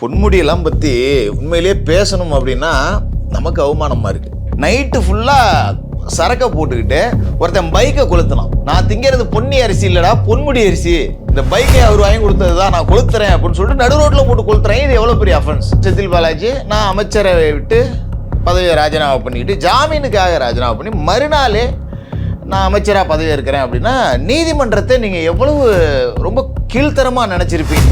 பொன்முடியெல்லாம் பற்றி உண்மையிலேயே பேசணும் அப்படின்னா நமக்கு அவமானமாக இருக்குது நைட்டு ஃபுல்லாக சரக்கை போட்டுக்கிட்டு ஒருத்தன் பைக்கை கொளுத்தினான். நான் திங்கிறது பொன்னி அரிசி இல்லைடா பொன்முடி அரிசி. இந்த பைக்கை அவர் வாங்கி கொடுத்தது தான் நான் கொளுத்துறேன் அப்படின்னு சொல்லிட்டு நடு ரோட்டில் போட்டு கொளுத்துறேன். இது எவ்வளோ பெரிய அஃபன்ஸ் செந்தில் பாலாஜி நான் அமைச்சரை விட்டு பதவியை ராஜினாமா பண்ணிக்கிட்டு ஜாமீனுக்காக ராஜினாமா பண்ணி மறுநாளே நான் அமைச்சராக பதவி இருக்கிறேன் அப்படின்னா நீதிமன்றத்தை நீங்கள் எவ்வளவு ரொம்ப கீழ்த்தரமாக நினச்சிருப்பீங்க?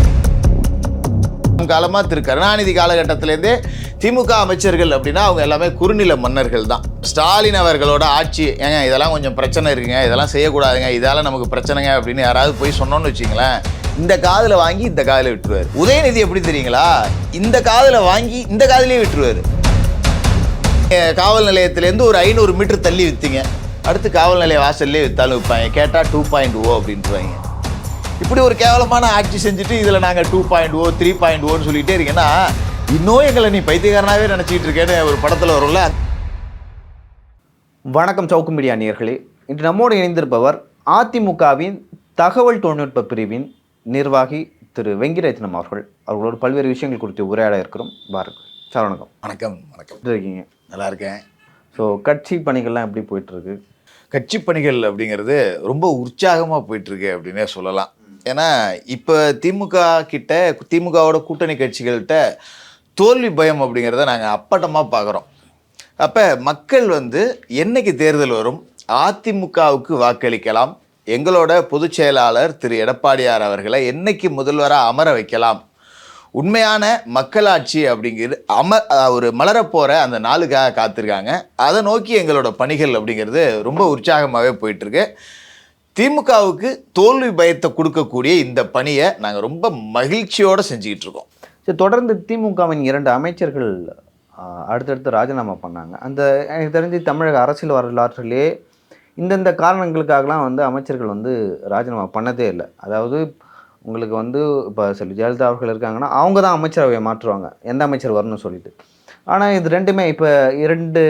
காலமாக திரு கருணாநிதி காலகட்டத்திலேருந்தே திமுக அமைச்சர்கள் அப்படின்னா அவங்க எல்லாமே குறுநில மன்னர்கள் தான். ஸ்டாலின் அவர்களோட ஆட்சி ஏங்க இதெல்லாம் கொஞ்சம் பிரச்சனை இருக்குங்க. இதெல்லாம் செய்யக்கூடாதுங்க. இதால் நமக்கு பிரச்சனைங்க அப்படின்னு யாராவது போய் சொன்னோன்னு வச்சிங்களேன் இந்த காதில் வாங்கி இந்த காதில் விட்டுருவார். உதயநிதி எப்படி தெரியுங்களா? இந்த காதில் வாங்கி இந்த காதிலே விட்டுருவார். காவல் நிலையத்திலேருந்து ஒரு ஐநூறு மீட்டர் தள்ளி விற்றுங்க அடுத்து காவல் நிலைய வாசல்லே விற்றாலும் விற்பாங்க கேட்டால் டூ பாயிண்ட் ஓ oh அப்படின்ட்டுருவாங்க இப்படி ஒரு கேவலமான ஆட்சி செஞ்சுட்டு இதில் நாங்கள் two point o three point ஓன்னு சொல்லிகிட்டே இருக்கேன்னா இன்னும் எங்களை நீ பைத்தியக்காரனாகவே நினச்சிக்கிட்டு இருக்கேன்னு ஒரு படத்தில் வரும்ல? வணக்கம் சவுக்கு மீடியா நேயர்களே இன்று நம்மோடு இணைந்திருப்பவர் அதிமுகவின் தகவல் தொழில்நுட்ப பிரிவின் நிர்வாகி திரு வெங்கிரத்னம் அவர்கள். அவர்களோடு பல்வேறு விஷயங்கள் குறித்து உரையாட இருக்கிறோம். வாருங்கள். சார் வணக்கம். வணக்கம் வணக்கம். இருக்கீங்க? நல்லா இருக்கேன். ஸோ கட்சி பணிகள்லாம் எப்படி போயிட்டுருக்கு கட்சி பணிகள் அப்படிங்கிறது ரொம்ப உற்சாகமாக போயிட்டுருக்கு அப்படின்னே சொல்லலாம். ஏன்னா இப்போ திமுக கிட்ட திமுகவோட கூட்டணி கட்சிகள்கிட்ட தோல்வி பயம் அப்படிங்கிறத நாங்கள் அப்பட்டமாக பார்க்குறோம் அப்போ மக்கள் வந்து என்னைக்கு தேர்தல் வரும்? அதிமுகவுக்கு வாக்களிக்கலாம். எங்களோட பொதுச் செயலாளர் திரு. எடப்பாடியார் அவர்களை என்னைக்கு முதல்வராக அமர வைக்கலாம்? உண்மையான மக்களாட்சி அப்படிங்கிறது அம ஒரு மலரப்போகிற அந்த நாளுக்காக காத்திருக்காங்க. அதை நோக்கி எங்களோட பணிகள் அப்படிங்கிறது ரொம்ப உற்சாகமாகவே போயிட்டுருக்கு திமுகவுக்கு தோல்வி பயத்தை கொடுக்கக்கூடிய இந்த பணியை நாங்கள் ரொம்ப மகிழ்ச்சியோடு செஞ்சுக்கிட்டு இருக்கோம். சரி தொடர்ந்து திமுகவின் இரண்டு அமைச்சர்கள் அடுத்தடுத்து ராஜினாமா பண்ணாங்க. அந்த எனக்கு தெரிஞ்சு தமிழக அரசியல் வரலாற்றிலே இந்தந்த காரணங்களுக்காகலாம் வந்து அமைச்சர்கள் வந்து ராஜினாமா பண்ணதே இல்லை. அதாவது உங்களுக்கு வந்து இப்போ செல்வி ஜெயலலிதா அவர்கள் இருக்காங்கன்னா அவங்க தான் அமைச்சரவையை மாற்றுவாங்க. எந்த அமைச்சர் வரணும்னு சொல்லிட்டு. ஆனால் இது ரெண்டுமே இப்போ இரண்டு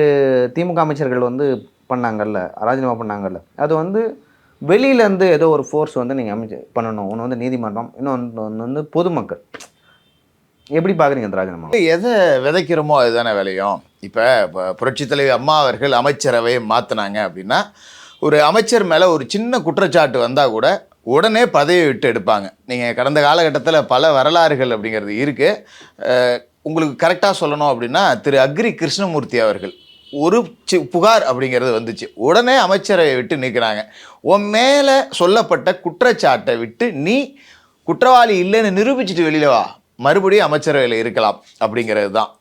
திமுக அமைச்சர்கள் வந்து பண்ணாங்கல்ல ராஜினாமா பண்ணாங்கல்ல. அது வந்து வெளியிலேருந்து ஏதோ ஒரு ஃபோர்ஸ் வந்து நீங்கள் அமைச்சு பண்ணணும். ஒன்று வந்து நீதிமன்றம் இன்னொன்று ஒன்று வந்து பொதுமக்கள். எப்படி பார்க்குறீங்க அந்த எதை விதைக்கிறோமோ அதுதானே விளையும். இப்போ புரட்சி தலைவி அம்மா அவர்கள் அமைச்சரவை மாற்றினாங்க அப்படின்னா ஒரு அமைச்சர் மேலே ஒரு சின்ன குற்றச்சாட்டு வந்தால் கூட உடனே பதவியை விட்டு எடுப்பாங்க. நீங்கள் கடந்த காலகட்டத்தில் பல வரலாறுகள் அப்படிங்கிறது இருக்குது உங்களுக்கு கரெக்டாக சொல்லணும் அப்படின்னா திரு அக்ரி கிருஷ்ணமூர்த்தி அவர்கள் ஒரு சி புகார் அப்படிங்கிறது வந்துச்சு. உடனே அமைச்சரவை விட்டு நிற்கிறாங்க உன் மேலே சொல்லப்பட்ட குற்றச்சாட்டை விட்டு நீ குற்றவாளி இல்லைன்னு நிரூபிச்சுட்டு வெளியில வா. மறுபடியும் அமைச்சரவையில் இருக்கலாம் அப்படிங்கிறது தான்.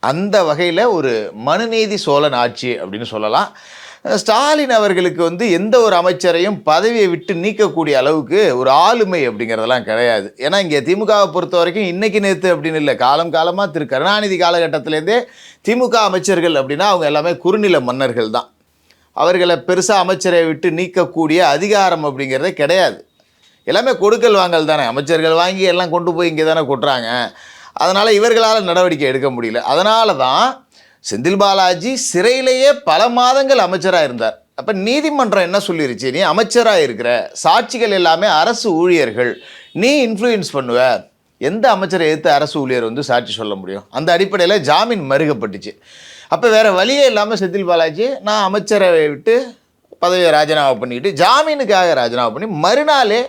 அந்த வகையில் ஒரு மனுநீதி சோழன் ஆட்சி அப்படின்னு சொல்லலாம். ஸ்டாலின் அவர்களுக்கு வந்து எந்த ஒரு அமைச்சரையும் பதவியை விட்டு நீக்கக்கூடிய அளவுக்கு ஒரு ஆளுமை அப்படிங்கிறதெல்லாம் கிடையாது. ஏன்னா இங்கே திமுகவை பொறுத்த வரைக்கும் இன்றைக்கி நேற்று அப்படின்னு இல்லை காலம் காலமாக திரு கருணாநிதி காலகட்டத்திலேருந்தே திமுக அமைச்சர்கள் அப்படின்னா அவங்க எல்லாமே குறுநில மன்னர்கள் தான். அவர்களை பெருசாக அமைச்சரை விட்டு நீக்கக்கூடிய அதிகாரம் அப்படிங்கிறதே கிடையாது. எல்லாமே கொடுக்கல் வாங்கல் தானே. அமைச்சர்கள் வாங்கி எல்லாம் கொண்டு போய் இங்கே தானே கொட்டுறாங்க. அதனால் இவர்களால் நடவடிக்கை எடுக்க முடியல. அதனால தான் செந்தில் பாலாஜி சிறையிலேயே பல மாதங்கள் அமைச்சராக இருந்தார். அப்போ நீதிமன்றம் என்ன சொல்லிருச்சு? நீ அமைச்சராக இருக்கிற சாட்சிகள் எல்லாமே அரசு ஊழியர்கள். நீ இன்ஃப்ளூயன்ஸ் பண்ணுவ. எந்த அமைச்சரை எதிர்த்து அரசு ஊழியர் வந்து சாட்சி சொல்ல முடியும்? அந்த அடிப்படையில் ஜாமீன் மறுக்கப்பட்டுச்சு. அப்போ வேறு வழியே இல்லாமல் செந்தில் பாலாஜி நான் அமைச்சரவை விட்டு பதவியை ராஜினாமா பண்ணிக்கிட்டு ஜாமீனுக்காக ராஜினாமா பண்ணி மறுநாளே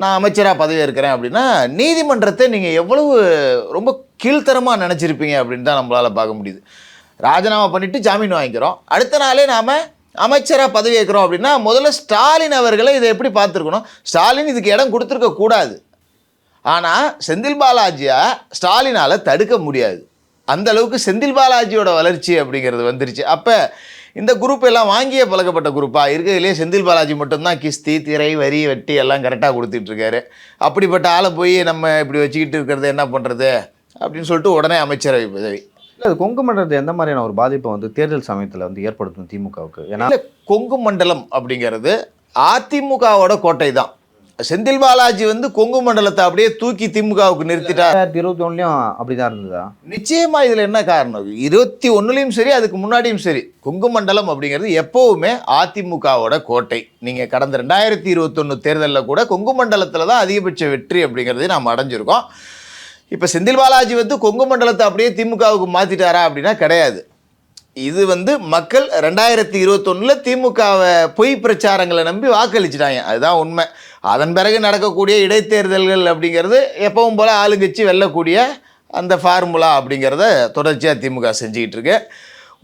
நான் அமைச்சராக பதவி இருக்கிறேன் அப்படின்னா நீதிமன்றத்தை நீங்கள் எவ்வளவு ரொம்ப கீழ்த்தரமாக நினச்சிருப்பீங்க அப்படின்னு தான் நம்மளால் பார்க்க முடியுது. ராஜினாமா பண்ணிவிட்டு ஜாமீன் வாங்கிக்கிறோம். அடுத்த நாளே நாம் அமைச்சராக பதவி ஏற்கிறோம் அப்படின்னா முதல்ல ஸ்டாலின் அவர்களை இதை எப்படி பார்த்துருக்கணும்? ஸ்டாலின் இதுக்கு இடம் கொடுத்துருக்க கூடாது. ஆனால் செந்தில் பாலாஜியை ஸ்டாலினால் தடுக்க முடியாது. அந்த அளவுக்கு செந்தில் பாலாஜியோட வளர்ச்சி அப்படிங்கிறது வந்துருச்சு. அப்போ இந்த குரூப் எல்லாம் வாங்கிய பழக்கப்பட்ட குரூப்பாக இருக்கிறதுலே செந்தில் பாலாஜி மட்டும்தான் கிஸ்தி திரை வரி வெட்டி எல்லாம் கரெக்டாக கொடுத்துட்ருக்காரு அப்படிப்பட்ட ஆளை போய் நம்ம இப்படி வச்சுக்கிட்டு இருக்கிறது என்ன பண்ணுறது அப்படின்னு சொல்லிட்டு உடனே அமைச்சரவை பதவி. இல்ல, அது கொங்கு மண்டலத்தில் எந்த மாதிரியான ஒரு பாதிப்பை வந்து தேர்தல் சமயத்தில் வந்து ஏற்படுத்தும் திமுகவுக்கு? ஏன்னா கொங்கு மண்டலம் அப்படிங்கிறது அதிமுகவோட கோட்டை தான் செந்தில் பாலாஜி வந்து கொங்கு மண்டலத்தை அப்படியே தூக்கி திமுகவுக்கு நிறுத்திட்டார் ரெண்டாயிரத்தி இருபத்தி ஒன்றுலையும் அப்படிதான் இருந்ததா? நிச்சயமா இதுல என்ன காரணம்? இருபத்தி ஒண்ணுலயும் சரி அதுக்கு முன்னாடியும் சரி. கொங்கு மண்டலம் அப்படிங்கிறது எப்பவுமே அதிமுகவோட கோட்டை. நீங்க கடந்த ரெண்டாயிரத்தி இருபத்தொன்னு தேர்தலில் கூட கொங்கு மண்டலத்துல தான் அதிகபட்ச வெற்றி அப்படிங்கிறதை நாம் அடைஞ்சிருக்கோம். இப்போ செந்தில் பாலாஜி வந்து கொங்கு மண்டலத்தை அப்படியே திமுகவுக்கு மாற்றிட்டாரா அப்படின்னா கிடையாது. இது வந்து மக்கள் ரெண்டாயிரத்தி இருபத்தொன்னில் திமுகவை பொய் பிரச்சாரங்களை நம்பி வாக்களிச்சிட்டாங்க. அதுதான் உண்மை. அதன் பிறகு நடக்கக்கூடிய இடைத்தேர்தல்கள் அப்படிங்கிறது எப்பவும் போல் ஆளுங்கட்சி வெல்லக்கூடிய அந்த ஃபார்முலா அப்படிங்கிறத தொடர்ச்சியாக திமுக செஞ்சுக்கிட்டு இருக்கு.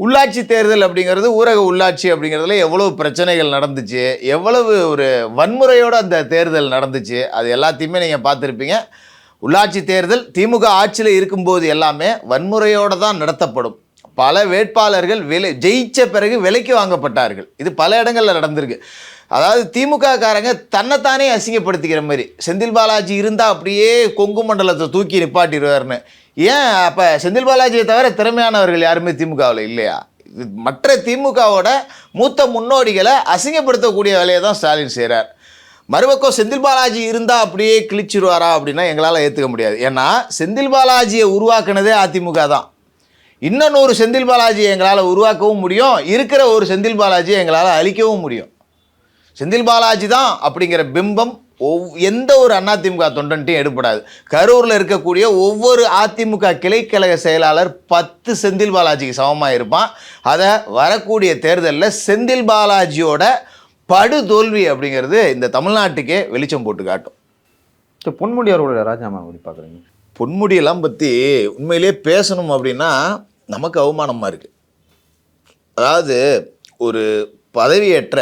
உள்ளாட்சி தேர்தல் அப்படிங்கிறது ஊரக உள்ளாட்சி அப்படிங்கிறதுல எவ்வளவு பிரச்சனைகள் நடந்துச்சு எவ்வளவு ஒரு வன்முறையோடு அந்த தேர்தல் நடந்துச்சு அது எல்லாத்தையுமே நீங்கள் பார்த்துருப்பீங்க. உள்ளாட்சி தேர்தல் திமுக ஆட்சியில் இருக்கும்போது எல்லாமே வன்முறையோடு தான் நடத்தப்படும். பல வேட்பாளர்கள் விலை ஜெயிச்ச பிறகு விலைக்கு வாங்கப்பட்டார்கள். இது பல இடங்களில் நடந்திருக்கு. அதாவது திமுக காரங்க தன்னைத்தானே அசிங்கப்படுத்திக்கிற மாதிரி செந்தில் பாலாஜி இருந்தால் அப்படியே கொங்கு மண்டலத்தை தூக்கி நிப்பாட்டிடுவார்னு ஏன் அப்போ செந்தில் பாலாஜியை தவிர திறமையானவர்கள் யாருமே திமுகவில் இல்லையா? இது மற்ற திமுகவோட மூத்த முன்னோடிகளை அசிங்கப்படுத்தக்கூடிய வேலையை தான் ஸ்டாலின் செய்கிறார் மறுபக்கம் செந்தில் பாலாஜி இருந்தால் அப்படியே கிழிச்சிருவாரா அப்படின்னா எங்களால் ஏற்றுக்க முடியாது. ஏன்னா செந்தில் பாலாஜியை உருவாக்குனதே அதிமுக தான். இன்னொன்று ஒரு செந்தில் பாலாஜியை எங்களால் உருவாக்கவும் முடியும். இருக்கிற ஒரு செந்தில் பாலாஜியை எங்களால் அழிக்கவும் முடியும். செந்தில் பாலாஜி தான் அப்படிங்கிற பிம்பம் ஒவ் எந்த ஒரு அதிமுக தொண்டன்ட்டையும் எடுப்படாது கரூரில் இருக்கக்கூடிய ஒவ்வொரு அதிமுக கிளைக்கழக செயலாளர் பத்து செந்தில் பாலாஜிக்கு சமமாக இருப்பான் அதை வரக்கூடிய தேர்தலில் செந்தில் பாலாஜியோட படு தோல்வி அப்படிங்கிறது இந்த தமிழ்நாட்டுக்கே வெளிச்சம் போட்டு காட்டும். ஸோ பொன்முடி அவர்களோட ராஜினாமா எப்படி பார்க்குறீங்க? பொன்முடியெல்லாம் பற்றி உண்மையிலே பேசணும் அப்படின்னா நமக்கு அவமானமாக இருக்குது அதாவது ஒரு பதவியேற்ற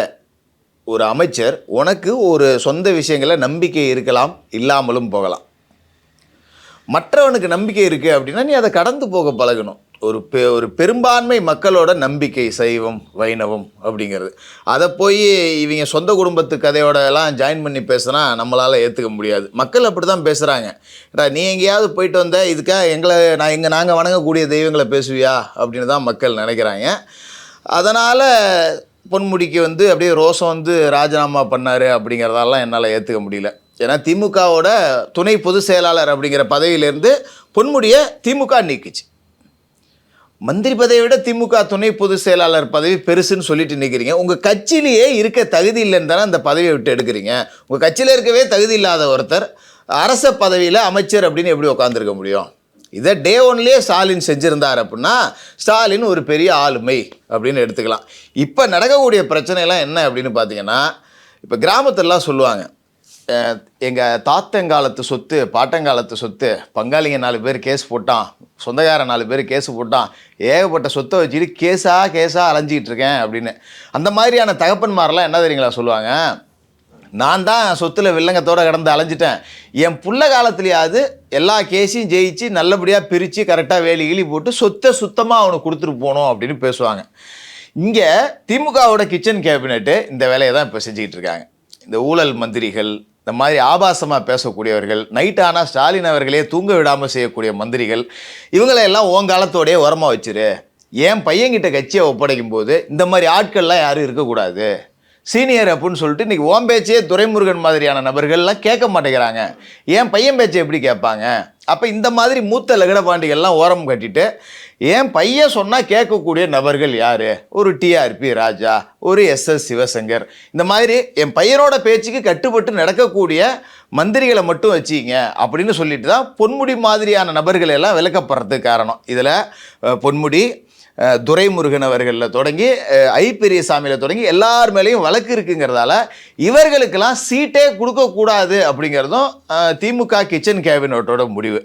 ஒரு அமைச்சர் உனக்கு ஒரு சொந்த விஷயங்கள நம்பிக்கை இருக்கலாம் இல்லாமலும் போகலாம். மற்றவனுக்கு நம்பிக்கை இருக்குது அப்படின்னா நீ அதை கடந்து போக பழகணும். ஒரு பெ ஒரு பெரும்பான்மை மக்களோட நம்பிக்கை சைவம் வைணவம் அப்படிங்கிறது. அதை போய் இவங்க சொந்த குடும்பத்து கதையோட எல்லாம் ஜாயின் பண்ணி பேசுனா நம்மளால் ஏற்றுக்க முடியாது. மக்கள் அப்படி தான் பேசுகிறாங்க நீ எங்கேயாவது போயிட்டு வந்த இதுக்காக எங்களை நான் எங்கள் நாங்கள் வணங்கக்கூடிய தெய்வங்களை பேசுவியா? அப்படின்னு தான் மக்கள் நினைக்கிறாங்க. அதனால் பொன்முடிக்கு வந்து அப்படியே ரோசம் வந்து ராஜினாமா பண்ணார் அப்படிங்கிறதெல்லாம் என்னால் ஏற்றுக்க முடியல. ஏன்னா திமுகவோட துணை பொதுச் செயலாளர் அப்படிங்கிற பதவியிலேருந்து பொன்முடியை திமுக நீக்குச்சு. மந்திரி பதவியை விட திமுக துணை பொதுச் செயலாளர் பதவி பெருசுன்னு சொல்லிட்டு நிற்கிறீங்க உங்கள் கட்சியிலேயே இருக்க தகுதி இல்லைன்னு தானே அந்த பதவியை விட்டு எடுக்கிறீங்க. உங்கள் கட்சியில் இருக்கவே தகுதி இல்லாத ஒருத்தர் அரச பதவியில் அமைச்சர் அப்படின்னு எப்படி உட்காந்துருக்க முடியும்? இதை டே ஒன்லேயே ஸ்டாலின் செஞ்சுருந்தார் அப்படின்னா ஸ்டாலின் ஒரு பெரிய ஆளுமை அப்படின்னு எடுத்துக்கலாம். இப்போ நடக்கக்கூடிய பிரச்சனைலாம் என்ன அப்படின்னு பார்த்தீங்கன்னா இப்போ கிராமத்திலலாம் சொல்லுவாங்க எங்கள் தாத்தங்காலத்து சொத்து பாட்டங்காலத்து சொத்து பங்காளிங்க நாலு பேர் கேஸ் போட்டான் சொந்தக்காரன் நாலு பேர் கேஸ் போட்டான் ஏகப்பட்ட சொத்தை வச்சுட்டு கேஸாக கேஸாக அலைஞ்சிக்கிட்டு இருக்கேன் அப்படின்னு. அந்த மாதிரியான தகப்பன்மாரெலாம் என்ன தெரியுங்களா சொல்லுவாங்க? நான் தான் சொத்தில் வில்லங்கத்தோடு கடந்து அலைஞ்சிட்டேன். என் புள்ள காலத்துலையாவது எல்லா கேஸையும் ஜெயிச்சு நல்லபடியாக பிரித்து கரெக்டாக வேலி கிளி போட்டு சொத்தை சுத்தமாக அவனுக்கு கொடுத்துட்டு போகணும் அப்படின்னு பேசுவாங்க. இங்கே திமுகவோட கிச்சன் கேபினெட்டு இந்த வேலையை தான் இப்போ செஞ்சுக்கிட்டு இருக்காங்க. இந்த ஊழல் மந்திரிகள் இந்த மாதிரி ஆபாசமாக பேசக்கூடியவர்கள் நைட் ஆனால் ஸ்டாலின் அவர்களே தூங்க விடாமல் செய்யக்கூடிய மந்திரிகள் இவங்களையெல்லாம் ஓங்காலத்தோடைய உரமாக வச்சிரு. என் பையன்கிட்ட கட்சியை ஒப்படைக்கும் போது இந்த மாதிரி ஆட்கள்லாம் யாரும் இருக்கக்கூடாது. சீனியர் அப்படின்னு சொல்லிட்டு இன்றைக்கி ஓம் பேச்சே துரைமுருகன் மாதிரியான நபர்கள்லாம் கேட்க மாட்டேங்கிறாங்க. என் பையன் பேச்சை எப்படி கேட்பாங்க? அப்போ இந்த மாதிரி மூத்த லகடபாண்டிகள்லாம் ஓரம் கட்டிட்டு என் பையன் சொன்னால் கேட்கக்கூடிய நபர்கள் யார்? ஒரு டிஆர்பி ராஜா ஒரு எஸ்எஸ் சிவசங்கர். இந்த மாதிரி என் பையனோட பேச்சுக்கு கட்டுப்பட்டு நடக்கக்கூடிய மந்திரிகளை மட்டும் வச்சிங்க அப்படின்னு சொல்லிட்டு தான் பொன்முடி மாதிரியான நபர்கள் எல்லாம் விளக்கப்படுறதுக்கு காரணம். இதில் பொன்முடி துரைமுருகன் அவர்களில் தொடங்கி அஹ், ஐ பெரியசாமியில் தொடங்கி எல்லார் மேலேயும் வழக்கு இருக்குங்கிறதால இவர்களுக்கெல்லாம் சீட்டே கொடுக்கக்கூடாது அப்படிங்கிறதும் திமுக கிச்சன் கேபினட்டோட முடிவு.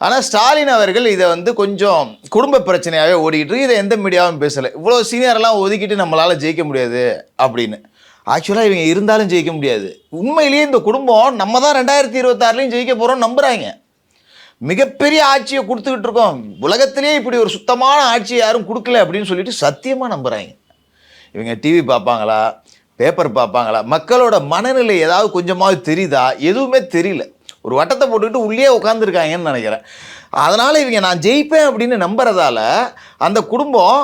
ஆனால் ஸ்டாலின் அவர்கள் இதை வந்து கொஞ்சம் குடும்ப பிரச்சனையாகவே ஓடிக்கிட்டு இருக்கு. இதை எந்த மீடியாவும் பேசலை. இவ்வளோ சீனியரெல்லாம் ஒதுக்கிட்டு நம்மளால் ஜெயிக்க முடியாது அப்படின்னு. ஆக்சுவலாக இவங்க இருந்தாலும் ஜெயிக்க முடியாது. உண்மையிலேயே இந்த குடும்பம் நம்ம தான் ரெண்டாயிரத்தி இருபத்தாறுலையும் ஜெயிக்க போகிறோம் நம்புகிறாங்க மிகப்பெரிய ஆட்சியை கொடுத்துக்கிட்டு இருக்கோம். உலகத்திலேயே இப்படி ஒரு சுத்தமான ஆட்சியை யாரும் கொடுக்கல அப்படின்னு சொல்லிட்டு சத்தியமாக நம்புகிறாங்க இவங்க டிவி பார்ப்பாங்களா? பேப்பர் பார்ப்பாங்களா? மக்களோட மனநிலை ஏதாவது கொஞ்சமாவது தெரியுதா? எதுவுமே தெரியல. ஒரு வட்டத்தை போட்டுக்கிட்டு உள்ளே உட்காந்துருக்காங்கன்னு நினைக்கிறேன். அதனால் இவங்க நான் ஜெயிப்பேன் அப்படின்னு நம்புறதால அந்த குடும்பம்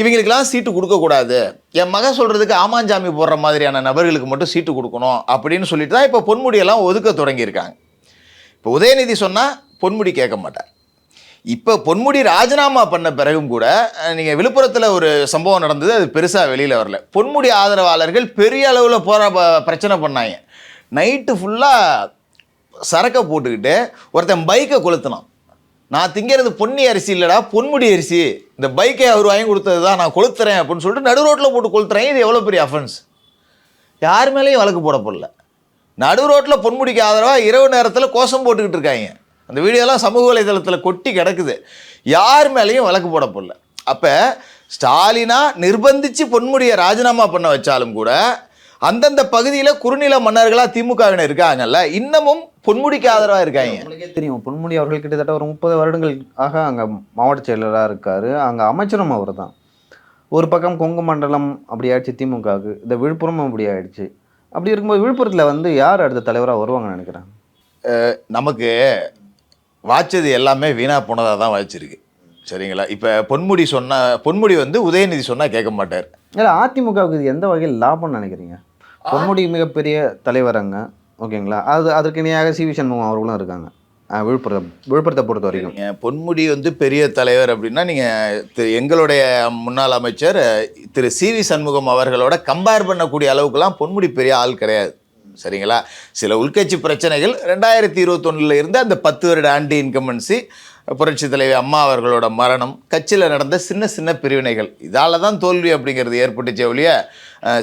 இவங்களுக்கெல்லாம் சீட்டு கொடுக்கக்கூடாது என் மகன் சொல்கிறதுக்கு ஆமாஞ்சாமி போடுற மாதிரியான நபர்களுக்கு மட்டும் சீட்டு கொடுக்கணும் அப்படின்னு சொல்லிட்டு தான் இப்போ பொன்முடியெல்லாம் ஒதுக்க தொடங்கியிருக்காங்க. இப்போ உதயநிதி சொன்னால் பொன்முடி கேட்க மாட்டார். இப்போ பொன்முடி ராஜினாமா பண்ண பிறகும் கூட நீங்கள் விழுப்புரத்தில் ஒரு சம்பவம் நடந்தது அது பெருசாக வெளியில் வரல. பொன்முடி ஆதரவாளர்கள் பெரிய அளவில் போகிற பிரச்சனை பண்ணாங்க. நைட்டு ஃபுல்லாக சரக்கை போட்டுக்கிட்டு ஒருத்தன் பைக்கை கொளுத்தினான். நான் திங்கிறது பொன்னி அரிசி இல்லைடா பொன்முடி அரிசி. இந்த பைக்கை அவர் வாங்கி கொடுத்தது தான் நான் கொளுத்துறேன் அப்படின்னு சொல்லிட்டு நடு ரோட்டில் போட்டு கொளுத்துறேன். இது எவ்வளோ பெரிய அஃபென்ஸ் யார் மேலேயும் வழக்கு போடப்படல. நடு ரோட்டில் பொன்முடிக்கு ஆதரவாக இரவு நேரத்தில் கோஷம் போட்டுக்கிட்டு இருக்காங்க. அந்த வீடியோலாம் சமூக வலைதளத்தில் கொட்டி கிடக்குது. யார் மேலேயும் வழக்கு போடப்படல அப்போ ஸ்டாலினா நிர்பந்தித்து பொன்முடியை ராஜினாமா பண்ண வச்சாலும் கூட அந்தந்த பகுதியில் குறுநில மன்னர்களாக திமுகவினர் இருக்காங்கல்ல இன்னமும் பொன்முடிக்கு ஆதரவாக இருக்காங்க. உங்களுக்கே தெரியும் பொன்முடி அவர்கள் கிட்டத்தட்ட ஒரு முப்பது வருடங்கள் ஆக அங்கே மாவட்ட செயலராக இருக்கார். அங்கே அமைச்சரும் அவர் தான் ஒரு பக்கம் கொங்கு மண்டலம் அப்படி ஆயிடுச்சு திமுகவுக்கு இந்த விழுப்புரமும் அப்படி ஆயிடுச்சு. அப்படி இருக்கும்போது விழுப்புரத்தில் வந்து யார் அடுத்த தலைவராக வருவாங்கன்னு நினைக்கிறேன்? நமக்கு வாய்ச்சது எல்லாமே வீணாக போனதாக தான் வாய்ச்சிருக்கு. சரிங்களா? இப்போ பொன்முடி சொன்னா பொன்முடி வந்து உதயநிதி சொன்னால் கேட்க மாட்டார். இல்லை அதிமுகவுக்கு இது எந்த வகையில் லாபம்னு நினைக்கிறீங்க? பொன்முடி மிகப்பெரிய தலைவர் அங்கே ஓகேங்களா? அது அதற்கு இணையாக சி. வி. சண்முகம் அவர்களும் இருக்காங்க. விழுப்புரம் விழுப்புரத்தை பொறுத்த வரைக்கும். பொன்முடி வந்து பெரிய தலைவர் அப்படின்னா நீங்கள் திரு எங்களுடைய முன்னாள் அமைச்சர் திரு சி. வி. சண்முகம் அவர்களோட கம்பேர் பண்ணக்கூடிய அளவுக்குலாம் பொன்முடி பெரிய ஆள் கிடையாது. சரிங்களா? சில உள்கட்சி பிரச்சனைகள் ரெண்டாயிரத்தி இருபத்தொன்னில் இருந்து அந்த பத்து வருட ஆண்டி இன்கம்பன்சி புரட்சி தலைவி அம்மா அவர்களோட மரணம் கட்சியில் நடந்த சின்ன சின்ன பிரிவினைகள். இதால் தான் தோல்வி அப்படிங்கிறது ஏற்பட்டுச்சே ஒழிய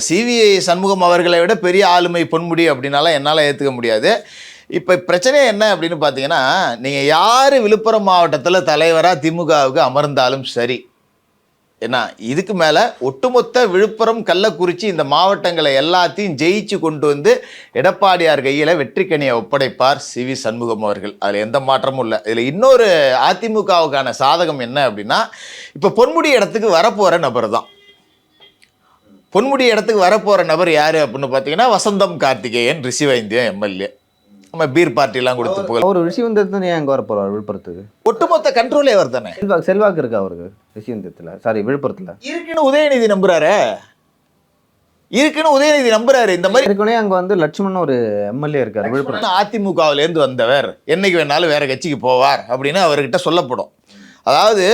சிவிஐ சண்முகம் அவர்களை விட பெரிய ஆளுமை பொன்முடி அப்படின்னால என்னால் ஏற்றுக்க முடியாது. இப்போ பிரச்சனை என்ன அப்படின்னு பார்த்தீங்கன்னா நீங்கள் யார் விழுப்புரம் மாவட்டத்தில் தலைவராக திமுகவுக்கு அமர்ந்தாலும் சரி ஏன்னா இதுக்கு மேலே ஒட்டுமொத்த விழுப்புரம் கள்ளக்குறிச்சி இந்த மாவட்டங்களை எல்லாத்தையும் ஜெயிச்சு கொண்டு வந்து எடப்பாடியார் கையில் வெற்றிக்கனியை ஒப்படைப்பார் சி வி சண்முகம் அவர்கள். அதில் எந்த மாற்றமும் இல்லை. இதில் இன்னொரு அதிமுகவுக்கான சாதகம் என்ன அப்படின்னா இப்போ பொன்முடி இடத்துக்கு வரப்போகிற நபர் தான். பொன்முடி இடத்துக்கு வரப்போகிற நபர் யார் அப்படின்னு பார்த்தீங்கன்னா வசந்தம் கார்த்திகேயன் ரிஷிவைந்தியம் எம்எல்ஏ. நம்ம பீர் பார்ட்டிலாம் கொடுத்து புகழ் அவர் ரிஷிவந்தரத்து ஏன் அங்கே வர போகிறார் விழுப்புரத்துக்கு? ஒட்டுமொத்த கண்ட்ரோலே அவர் தானே? செல்வாக்கு செல்வாக்கு இருக்கா அவருக்கு? ரிஷிவந்தத்தில் சாரி விழுப்புரத்தில். இருக்குன்னு உதயநிதி நம்புறாரு. இருக்குன்னு உதயநிதி நம்புறாரு. இந்த மாதிரி ஏற்கனவே அங்கே வந்து லட்சுமணன் ஒரு எம்எல்ஏ இருக்கார் விழுப்புரம் அதிமுகவுல இருந்து வந்தவர். என்னைக்கு வேணாலும் வேற கட்சிக்கு போவார் அப்படின்னு அவர்கிட்ட சொல்லப்படும். அதாவது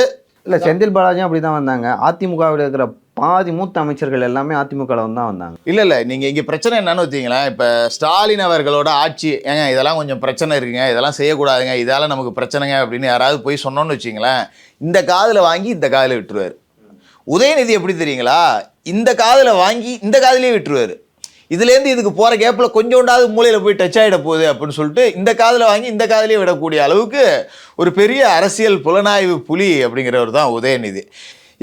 இல்லை செந்தில் பாலாஜியும் அப்படி தான் வந்தாங்க. அதிமுகவில் இருக்கிற பாதி மூத்த அமைச்சர்கள் எல்லாமே அதிமுகவில் தான் வந்தாங்க. இல்லை இல்லை நீங்கள் இங்கே பிரச்சனை என்னன்னு வச்சிங்களேன் இப்போ ஸ்டாலின் அவர்களோட ஆட்சி ஏங்க இதெல்லாம் கொஞ்சம் பிரச்சனை இருக்குங்க. இதெல்லாம் செய்யக்கூடாதுங்க. இதால் நமக்கு பிரச்சனைங்க அப்படின்னு யாராவது போய் சொன்னோன்னு வச்சிங்களேன் இந்த காதில் வாங்கி இந்த காதில் விட்டுருவார். உதயநிதி எப்படி தெரியுங்களா? இந்த காதில் வாங்கி இந்த காதுலயே விட்டுருவாரு. இதுலேருந்து இதுக்கு போகிற கேப்பில் கொஞ்சோண்டாவது மூலையில் போய் டச் ஆகிட போகுது அப்படின்னு சொல்லிட்டு இந்த காதில் வாங்கி இந்த காதிலே விடக்கூடிய அளவுக்கு ஒரு பெரிய அரசியல் புலனாய்வு புலி அப்படிங்கிறவர் தான் உதயநிதி.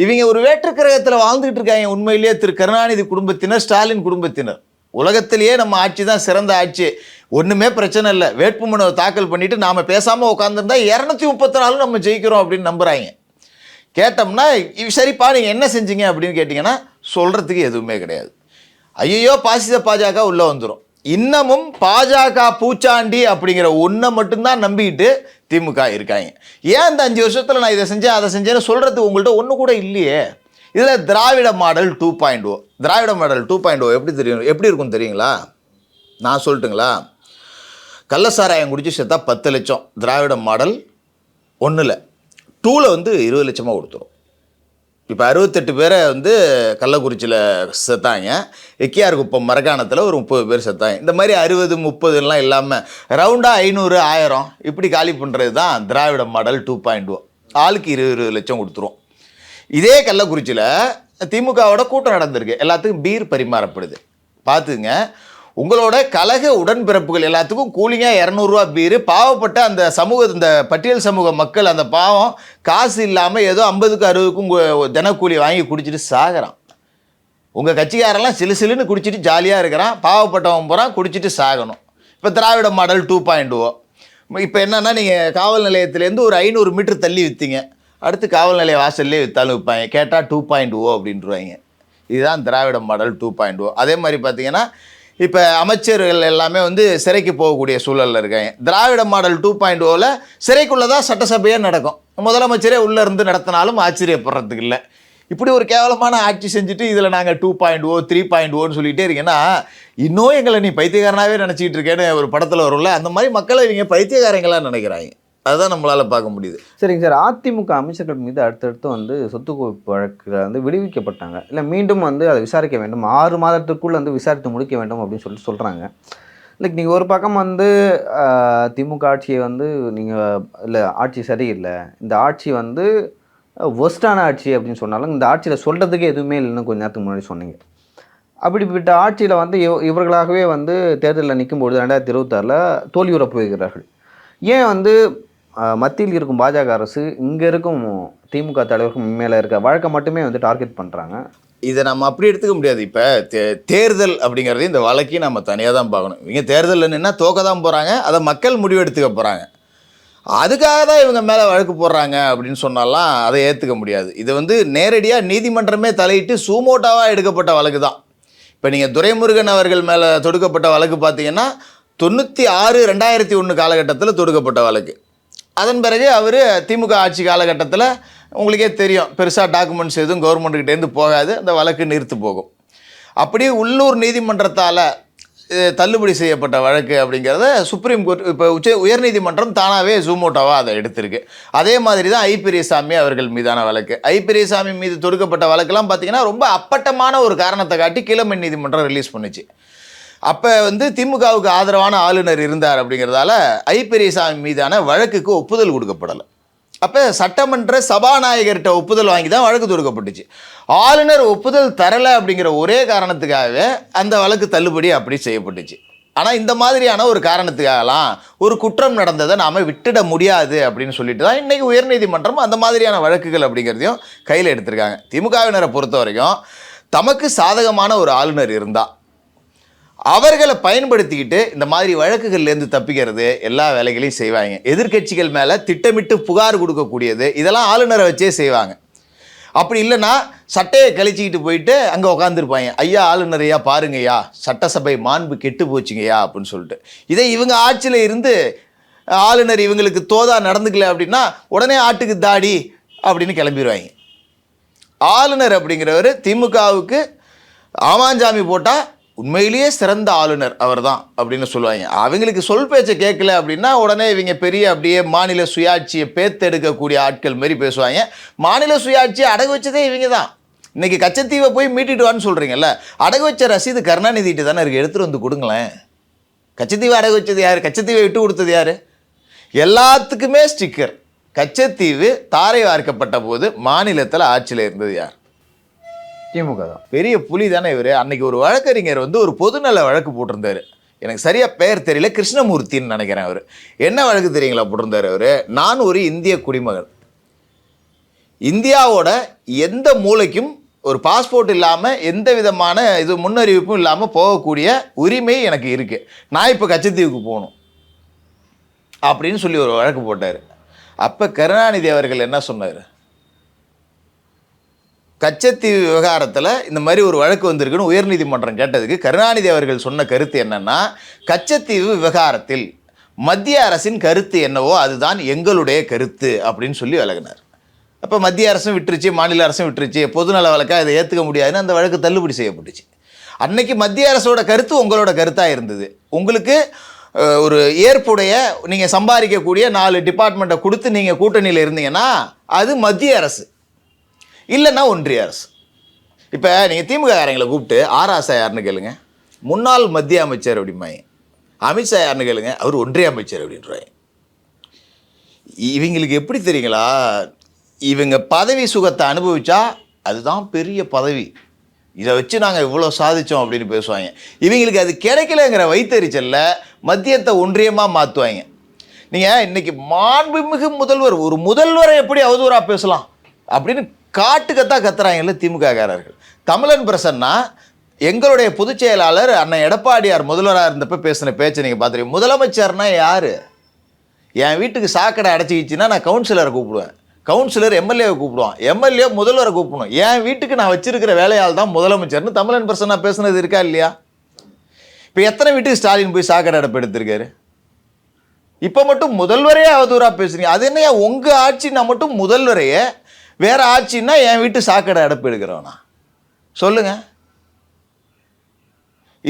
இவங்க ஒரு வேற்று கிரகத்தில் வாழ்ந்துகிட்டு இருக்காங்க. உண்மையிலேயே திரு கருணாநிதி குடும்பத்தினர் ஸ்டாலின் குடும்பத்தினர். உலகத்திலேயே நம்ம ஆட்சி தான் சிறந்த ஆட்சி. ஒன்றுமே பிரச்சனை இல்லை. வேட்புமனுவை தாக்கல் பண்ணிவிட்டு நாம் பேசாமல் உட்காந்துருந்தா இரநூத்தி முப்பத்தி நாலு நம்ம ஜெயிக்கிறோம் அப்படின்னு நம்புகிறாங்க கேட்டோம்னா சரிப்பா நீங்கள் என்ன செஞ்சீங்க அப்படின்னு கேட்டிங்கன்னா சொல்கிறதுக்கு எதுவுமே கிடையாது. ஐயோ பாசித பாஜக உள்ளே வந்துடும் இன்னமும் பாஜக பூச்சாண்டி அப்படிங்கிற ஒன்றை மட்டும்தான் நம்பிக்கிட்டு திமுக இருக்காங்க. ஏன் இந்த அஞ்சு வருஷத்தில் நான் இதை செஞ்சேன் அதை செஞ்சேன்னு சொல்கிறது உங்கள்கிட்ட ஒன்று கூட இல்லையே. இதில் Dravida model two point o Dravida model two point o எப்படி தெரியும் எப்படி இருக்கும் தெரியுங்களா? நான் சொல்லட்டுங்களா? கள்ளசாராயம் குடிச்சு செத்தா பத்து லட்சம். திராவிட மாடல் ஒன்றில் டூவில் வந்து இருபது லட்சமாக கொடுத்துரும். இப்போ அறுபத்தெட்டு பேரை வந்து கள்ளக்குறிச்சியில் செத்தாங்க. எக்கியார் குப்பம் மரக்காணத்தில் ஒரு முப்பது பேர் செத்தாங்க. இந்த மாதிரி அறுபது முப்பதுலாம் இல்லாமல் ரவுண்டாக ஐநூறு ஆயிரம் இப்படி காலி பண்ணுறது தான் Dravida model two point o. ஆளுக்கு இருபது இருபது லட்சம் கொடுத்துரும். இதே கள்ளக்குறிச்சியில் திமுகவோட கூட்டம் நடந்திருக்கு. எல்லாத்துக்கும் பீர் பரிமாறப்படுது. பார்த்துங்க உங்களோட கழக உடன்பிறப்புகள் எல்லாத்துக்கும் கூலிங்காக இரநூறுவா பீரு. பாவப்பட்ட அந்த சமூக இந்த பட்டியல் சமூக மக்கள் அந்த பாவம் காசு இல்லாமல் ஏதோ ஐம்பதுக்கு அறுபதுக்கும் தினக்கூலி வாங்கி குடிச்சிட்டு சாகிறான். உங்கள் கட்சிக்காரெல்லாம் சிலு சிலுன்னு குடிச்சிட்டு ஜாலியாக இருக்கிறான். பாவப்பட்டவன் போகிறான் குடிச்சிட்டு சாகணும். இப்போ Dravida model two point o. இப்போ என்னென்னா நீங்கள் காவல் நிலையத்துலேருந்து ஒரு ஐநூறு மீட்டர் தள்ளி விற்றீங்க அடுத்து காவல் நிலைய வாசல்லே விற்றாலும் விற்பாங்க கேட்டால் டூ பாயிண்ட் ஓ அப்படின்ட்டுருவாங்க இதுதான் Dravida model two point o. அதே மாதிரி பார்த்தீங்கன்னா இப்போ அமைச்சர்கள் எல்லாமே வந்து சிறைக்கு போகக்கூடிய சூழலில் இருக்காங்க. திராவிட மாடல் டூ பாயிண்ட் ஓவில் oh சிறைக்குள்ளே தான் சட்டசபையே நடக்கும். முதலமைச்சரே உள்ளே இருந்து நடத்தினாலும் ஆச்சரியப்படுறதுக்கு இல்லை. இப்படி ஒரு கேவலமான ஆட்சி செஞ்சுட்டு இதில் நாங்கள் two point o oh, three point ஓன்னு oh சொல்லிகிட்டே இருக்கீங்கன்னா இன்னும் எங்களை நீ பைத்தியக்காரனாகவே நினச்சிக்கிட்டு இருக்கேன்னு ஒரு படத்தில் வரும்ல அந்த மாதிரி மக்களை இவங்க பைத்தியக்காரங்களாக நினைக்கிறாங்க. அதுதான் நம்மளால் பார்க்க முடியுது. சரிங்க சார். அதிமுக அமைச்சர்கள் மீது அடுத்தடுத்து வந்து சொத்து குவிப்பு வழக்கில் வந்து விடுவிக்கப்பட்டாங்க. இல்லை மீண்டும் வந்து அதை விசாரிக்க வேண்டும். ஆறு மாதத்துக்குள்ளே வந்து விசாரித்து முடிக்க வேண்டும் அப்படின்னு சொல்லிட்டு சொல்கிறாங்க லைக் நீங்கள் ஒரு பக்கம் வந்து திமுக ஆட்சியை வந்து நீங்கள் இல்லை ஆட்சி சரியில்லை. இந்த ஆட்சி வந்து ஒஸ்டான ஆட்சி அப்படின்னு சொன்னாலும் இந்த ஆட்சியில் சொல்கிறதுக்கே எதுவுமே இல்லைன்னு கொஞ்சம் நேரத்துக்கு முன்னாடி சொன்னீங்க. அப்படிப்பட்ட ஆட்சியில் வந்து இவ் இவர்களாகவே வந்து தேர்தலில் நிற்கும்பொழுது ரெண்டாயிரத்தி இருபத்தாறில் தோல்வியுற போகிறார்கள். ஏன் வந்து மத்தியில் இருக்கும் பாஜக அரசு இங்கே இருக்கும் திமுக தலைவருக்கும் மேலே இருக்க வழக்கை மட்டுமே வந்து டார்கெட் பண்ணுறாங்க இதை நம்ம அப்படி எடுத்துக்க முடியாது. இப்போ தே தேர்தல் அப்படிங்கிறது இந்த வழக்கையும் நம்ம தனியாக தான் பார்க்கணும். இவங்க தேர்தலில் என்னென்னா தோக்க தான் போகிறாங்க அதை மக்கள் முடிவெடுத்துக்க போகிறாங்க அதுக்காக தான் இவங்க மேலே வழக்கு போடுறாங்க அப்படின்னு சொன்னாலாம் அதை ஏற்றுக்க முடியாது. இது வந்து நேரடியாக நீதிமன்றமே தலையிட்டு சூமோட்டாவாக எடுக்கப்பட்ட வழக்கு தான். இப்போ நீங்கள் துரைமுருகன் அவர்கள் மேலே தொடுக்கப்பட்ட வழக்கு பார்த்தீங்கன்னா தொண்ணூற்றி ஆறு ரெண்டாயிரத்தி ஒன்று காலகட்டத்தில் தொடுக்கப்பட்ட வழக்கு. அதன் பிறகு அவர் திமுக ஆட்சி காலகட்டத்தில் உங்களுக்கே தெரியும் பெருசாக டாக்குமெண்ட்ஸ் எதுவும் கவர்மெண்ட்டுக்கிட்டேருந்து போகாது அந்த வழக்கு நிறுத்து போகும். அப்படியே உள்ளூர் நீதிமன்றத்தால் தள்ளுபடி செய்யப்பட்ட வழக்கு அப்படிங்கிறத சுப்ரீம் கோர்ட் இப்போ உச்ச உயர்நீதிமன்றம் தானாகவே ஜூமோட்டோவாக அதை எடுத்திருக்கு. அதே மாதிரி தான் ஐ பெரியசாமி அவர்கள் மீதான வழக்கு. ஐ பெரியசாமி மீது தொடுக்கப்பட்ட வழக்கெல்லாம் பார்த்தீங்கன்னா ரொம்ப அப்பட்டமான ஒரு காரணத்தை காட்டி கீழமை நீதிமன்றம் ரிலீஸ் பண்ணுச்சு. அப்போ வந்து திமுகவுக்கு ஆதரவான ஆளுநர் இருந்தார் அப்படிங்கிறதால ஐப்பெரியசாமி மீதான வழக்குக்கு ஒப்புதல் கொடுக்கப்படலை. அப்போ சட்டமன்ற சபாநாயகர்கிட்ட ஒப்புதல் வாங்கி தான் வழக்கு தொடுக்கப்பட்டுச்சு. ஆளுநர் ஒப்புதல் தரலை அப்படிங்கிற ஒரே காரணத்துக்காகவே அந்த வழக்கு தள்ளுபடி அப்படி செய்யப்பட்டுச்சு. ஆனால் இந்த மாதிரியான ஒரு காரணத்துக்காகலாம் ஒரு குற்றம் நடந்ததை நாம் விட்டுட முடியாது அப்படின்னு சொல்லிட்டு தான் இன்றைக்கி உயர்நீதிமன்றம் அந்த மாதிரியான வழக்குகள் அப்படிங்கிறதையும் கையில் எடுத்திருக்காங்க. திமுகவினரை பொறுத்த வரைக்கும் தமக்கு சாதகமான ஒரு ஆளுநர் இருந்தால் அவர்களை பயன்படுத்திக்கிட்டு இந்த மாதிரி வழக்குகள்லேருந்து தப்பிக்கிறது எல்லா வேலைகளையும் செய்வாங்க. எதிர்க்கட்சிகள் மேலே திட்டமிட்டு புகார் கொடுக்கக்கூடியது இதெல்லாம் ஆளுநரை வச்சே செய்வாங்க. அப்படி இல்லைன்னா சட்டையை கழிச்சிக்கிட்டு போயிட்டு அங்கே உட்காந்துருப்பாங்க ஐயா ஆளுநரையா பாருங்கய்யா சட்டசபை மாண்பு கெட்டு போச்சுங்கய்யா அப்படின்னு சொல்லிட்டு. இதே இவங்க ஆட்சியில் இருந்து ஆளுநர் இவங்களுக்கு தோதா நடந்துக்கல அப்படின்னா உடனே ஆட்டுக்கு தாடி அப்படின்னு கிளம்பிடுவாங்க ஆளுநர் அப்படிங்கிறவர் திமுகவுக்கு ஆமாஞ்சாமி போட்டால் உண்மையிலேயே சிறந்த ஆளுநர் அவர்தான் அப்படின்னு சொல்லுவாங்க. அவங்களுக்கு சொல் பேச்சை கேட்கல அப்படின்னா உடனே இவங்க பெரிய அப்படியே மாநில சுயாட்சியை பேத்தெடுக்கக்கூடிய ஆட்கள் மாரி பேசுவாங்க. மாநில சுயாட்சியை அடகு வச்சதே இவங்க தான் இன்னைக்கு கச்சத்தீவை போய் மீட்டிட்டு வான்னு சொல்கிறீங்கல்ல அடகு வச்ச ரசீது கருணாநிதிட்டு தானே இருக்குது எடுத்துகிட்டு வந்து கொடுங்களேன். கச்சத்தீவை அடகு வச்சது யார்? கச்சத்தீவை விட்டு கொடுத்தது யார்? எல்லாத்துக்குமே ஸ்டிக்கர். கச்சத்தீவு தாரை வார்க்கப்பட்ட போது மாநிலத்தில் ஆட்சியில் இருந்தது யார்? திமுக தான். பெரிய புலி தானே இவர்? அன்னைக்கு ஒரு வழக்கறிஞர் வந்து ஒரு பொதுநல வழக்கு போட்டிருந்தாரு. எனக்கு சரியாக பெயர் தெரியல கிருஷ்ணமூர்த்தின்னு நினைக்கிறேன் அவர். என்ன வழக்கு தெரியுங்களா போட்டிருந்தாரு அவர்? நான் ஒரு இந்திய குடிமகன். இந்தியாவோட எந்த மூலைக்கும் ஒரு பாஸ்போர்ட் இல்லாமல் எந்த விதமான இது முன்னறிவிப்பும் இல்லாமல் போகக்கூடிய உரிமை எனக்கு இருக்குது நான் இப்போ கச்சத்தீவுக்கு போகணும். அப்படின்னு சொல்லி ஒரு வழக்கு போட்டார். அப்போ கருணாநிதி அவர்கள் என்ன சொன்னார்? கச்சத்தீவு விவகாரத்தில் இந்த மாதிரி ஒரு வழக்கு வந்திருக்குன்னு உயர்நீதிமன்றம் கேட்டதுக்கு கருணாநிதி அவர்கள் சொன்ன கருத்து என்னென்னா கச்சத்தீவு விவகாரத்தில் மத்திய அரசின் கருத்து என்னவோ அதுதான் எங்களுடைய கருத்து அப்படின்னு சொல்லி விலகினார் அப்போ மத்திய அரசும் விட்டுருச்சு மாநில அரசும் விட்டுருச்சு பொதுநல வழக்காக இதை ஏற்றுக்க முடியாதுன்னு அந்த வழக்கு தள்ளுபடி செய்யப்பட்டுச்சு. அன்னைக்கு மத்திய அரசோட கருத்து உங்களோட கருத்தாக இருந்தது. உங்களுக்கு ஒரு ஏற்புடைய நீங்கள் சம்பாதிக்கக்கூடிய நாலு டிபார்ட்மெண்ட்டை கொடுத்து நீங்கள் கூட்டணியில் இருந்தீங்கன்னா அது மத்திய அரசு. இல்லைன்னா ஒன்றிய அரசு. இப்போ நீங்கள் திமுக காரங்களை கூப்பிட்டு ஆராசா யாருன்னு கேளுங்க. முன்னாள் மத்திய அமைச்சர் அப்படிம்பாங்க. அமித்ஷா யாருன்னு கேளுங்க. அவர் ஒன்றிய அமைச்சர் அப்படின்றாங்க. இவங்களுக்கு எப்படி தெரியுங்களா? இவங்க பதவி சுகத்தை அனுபவிச்சா அதுதான் பெரிய பதவி. இதை வச்சு நாங்கள் இவ்வளோ சாதித்தோம் அப்படின்னு பேசுவாங்க. இவங்களுக்கு அது கிடைக்கலங்கிற வைத்தறிச்சலில் மத்தியத்தை ஒன்றியமாக மாற்றுவாங்க நீங்கள் இன்றைக்கி மாண்புமிகு முதல்வர் ஒரு முதல்வரை எப்படி அவதூறாக பேசலாம் அப்படின்னு காட்டுக்கத்தான் கத்துறாங்கல்ல திமுககாரர்கள் தமிழன் பிரசன்னா எங்களுடைய பொதுச் செயலாளர் அண்ணன் எடப்பாடியார் முதல்வராக இருந்தப்போ பேசின பேச்சை நீங்கள் பார்த்துருக்கீங்க முதலமைச்சர்னா யார்? என் வீட்டுக்கு சாக்கடை அடைச்சிக்கிச்சின்னா நான் கவுன்சிலரை கூப்பிடுவேன். கவுன்சிலர் எம்எல்ஏவை கூப்பிடுவான். எம்எல்ஏ முதல்வரை கூப்பிடணும். என் வீட்டுக்கு நான் வச்சிருக்கிற வேலையால் தான் முதலமைச்சர்னு தமிழன் பிரசன்னா பேசுனது இருக்கா இல்லையா? இப்போ எத்தனை வீட்டுக்கு ஸ்டாலின் போய் சாக்கடை அடைப்பு எடுத்திருக்காரு? இப்போ மட்டும் முதல்வரையே அவதூறாக பேசுறீங்க. அது என்னையா? உங்கள் ஆட்சினா மட்டும் முதல்வரையே வேறு ஆட்சின்னா என் வீட்டு சாக்கடை அடைப்பு எடுக்கிறவனா? சொல்லுங்க.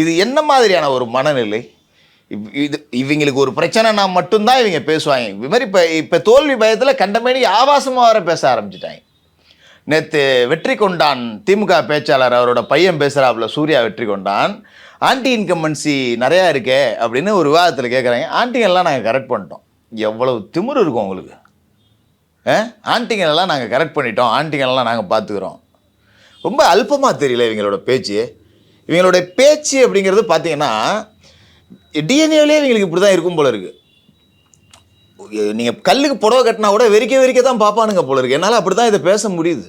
இது என்ன மாதிரியான ஒரு மனநிலை? இது இவங்களுக்கு ஒரு பிரச்சனைனா மட்டும்தான் இவங்க பேசுவாங்க. இது மாதிரி இப்போ இப்போ தோல்வி பயத்தில் கண்டமேனி ஆபாசமாக வர பேச ஆரம்பிச்சிட்டாங்க. நேற்று வெற்றி கொண்டான் திமுக பேச்சாளர் அவரோட பையன் பேசுகிறாப்புல சூர்யா வெற்றி கொண்டான். ஆன்டி இன்கம்பன்சி நிறையா இருக்கே அப்படின்னு ஒரு விவாதத்தில் கேட்குறாங்க ஆன்ட்டிங்கெல்லாம் நாங்கள் கரெக்ட் பண்ணிட்டோம். எவ்வளவு திமிரு இருக்கும் உங்களுக்கு. ஆ? நாங்கள் கரெக்ட் பண்ணிட்டோம். ஆன்ட்டிங்களெல்லாம் நாங்கள் பார்த்துக்குறோம் ரொம்ப அல்பமாக தெரியல இவங்களோட பேச்சு. இவங்களோட பேச்சு அப்படிங்கிறது பார்த்தீங்கன்னா டிஎன்ஏவிலே இவங்களுக்கு இப்படி தான் இருக்கும் போல இருக்குது நீங்கள் கல்லுக்கு புடவை கட்டினா கூட வெறிக்க வெறிக்க தான் பார்ப்பானுங்க போல இருக்குது என்னால் அப்படி தான் இதை பேச முடியுது.